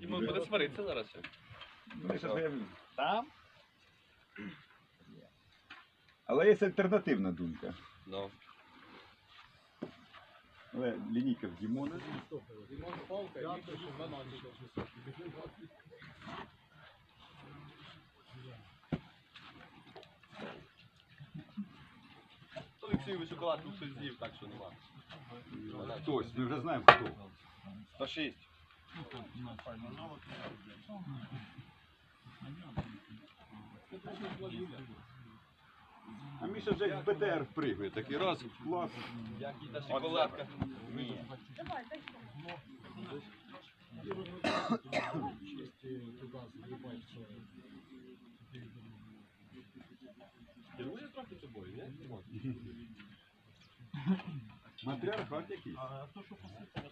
Йому буде сваритися зараз. Ну, що я- Там? Але є альтернативна думка. Ну. Але лінійка в Дімона. Олексій шоколадку щось з'їв, так що нема. Хтось, ми вже знаємо хто. 106. А Міша вже як БТР пригає, такий раз, клас. Як шоколадка. Ні. Керує трохи тобою, ні? Матріархат якийсь. А то, що посипано,